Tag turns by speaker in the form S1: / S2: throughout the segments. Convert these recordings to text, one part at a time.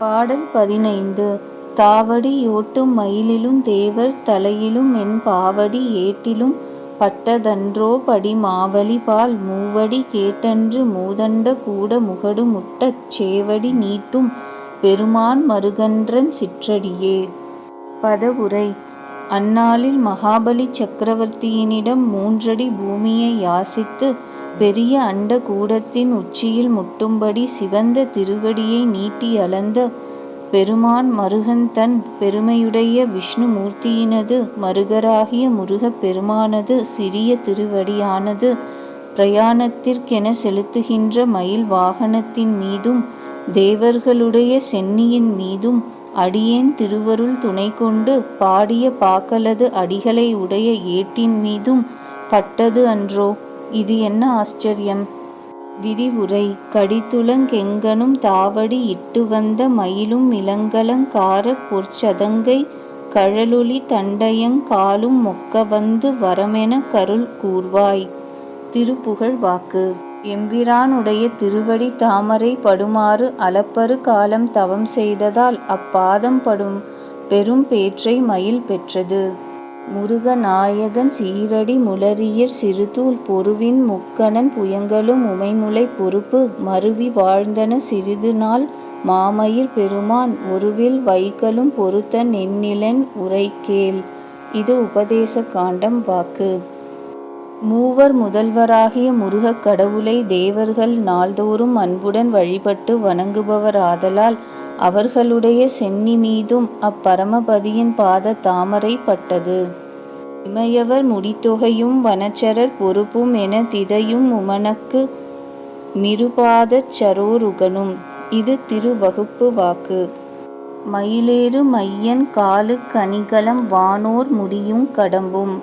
S1: பாடல் பதினைந்து தாவடி யோட்டும் மயிலிலுந் தேவர் என் பாவடி ஏட்டிலும் பட்டதன்றோ படி மாவலிபால் மூவடி கேட்டன்று மூதண்ட கூட முகடு முட்டச் சேவடி நீட்டும் பெருமான் மருகன்றன் சிற்றடியே. பதவுரை அந்நாளில் மகாபலி சக்கரவர்த்தியினிடம் மூன்றடி பூமியை யாசித்து பெரிய அண்ட கூடத்தின் உச்சியில் முட்டும்படி சிவந்த திருவடியை நீட்டி அளந்த பெருமான் மருகன்தன் பெருமையுடைய விஷ்ணு மூர்த்தியினது மருகராகிய முருகப் பெருமானது சிறிய திருவடியானது. பிரயாணத்திற்கென செலுத்துகின்ற மயில் வாகனத்தின் மீதும் தேவர்களுடைய சென்னியின் மீதும் அடியேன் திருவருள் துணை கொண்டு பாடிய பாக்கலது அடிகளை உடைய ஏட்டின் மீதும் பட்டது அன்றோ. இது என்ன ஆச்சரியம்? விரிவுரை கடித்துளங்கெங்கனும் தாவடி தாவடி இட்டுவந்த மயிலும் மிலங்கலங் பொற்சதங்கை கழலொளி தண்டையங் காலும் மொக்கவந்து வரமென கருள் கூர்வாய். திருப்புகழ் வாக்கு எம்பிரானுடைய திருவடி தாமரை படுமாறு அளப்பரு காலம் தவம் செய்ததால் அப்பாதம் படும் பெரும் பேற்றை மயில் பெற்றது. முருகநாயகன் சீரடி சீறடி முளரியர் சிறுதூள் பொருவின் முக்கணன் புயங்கலும் உமைமுலை பொறுப்பு மருவி வாழ்ந்தன சிறிதுநாள் மாமயிர் பெருமான் ஒருவில் வைகலும் பொருத்த நென்னிலென் உரைகேள். இது உபதேச காண்டம் வாக்கு மூவர் முதல்வராகிய முருகக் கடவுளை தேவர்கள் நாள்தோறும் அன்புடன் வழிபட்டு வணங்குபவராதலால் அவர்களுடைய சென்னி மீதும் அப்பரமபதியின் பாத தாமரை பட்டது. இமையவர் முடித்தொகையும் வனச்சரர் பொறுப்பும் என திதையும் உமனக்கு மிருபாதச் சரோருகனும். இது திருவகுப்பு வாக்கு மயிலேறு மையன் காலு கணிகலம் வானோர் முடியும் கடம்பும்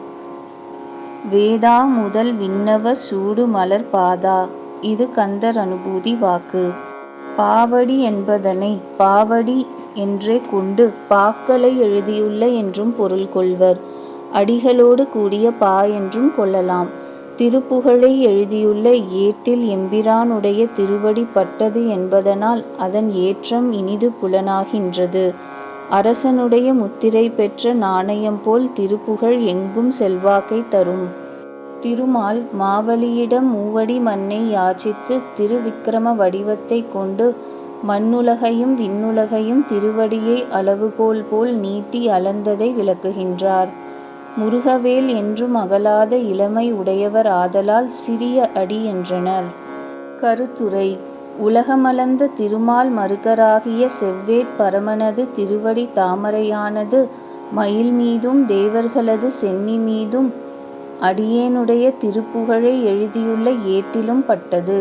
S1: வேதா முதல் விண்ணவர் சூடு மலர் பாதா. இது கந்தர் அனுபூதி வாக்கு பாவடி என்பதனை பாவடி என்றே கொண்டு பாக்களை எழுதியுள்ள என்றும் பொருள் கொள்வர். அடிகளோடு கூடிய பா என்றும் கொள்ளலாம். திருப்புகழை எழுதியுள்ள ஏட்டில் எம்பிரானுடைய திருவடி பட்டது என்பதனால் அதன் ஏற்றம் இனிது புலனாகின்றது. அரசனுடைய முத்திரை பெற்ற நாணயம் போல் திருப்புகழ் எங்கும் செல்வாக்கை தரும். திருமால் மாவலியிடம் மூவடி மண்ணை யாச்சித்து திருவிக்கிரம வடிவத்தைக் கொண்டு மண்ணுலகையும் விண்ணுலகையும் திருவடியை அளவுகோல் போல் நீட்டி அளந்ததை விளக்குகின்றார். முருகவேல் என்றும் அகலாத இளமை உடையவர் ஆதலால் சிறிய அடி என்றனர். கருத்துரை உலகமளந்த திருமால் மருகராகிய செவ்வேட் பரமனது திருவடி தாமரையானது மயில் மீதும் தேவர்களது சென்னி மீதும் அடியேனுடைய திருப்புகழை எழுதியுள்ள ஏட்டிலும் பட்டது.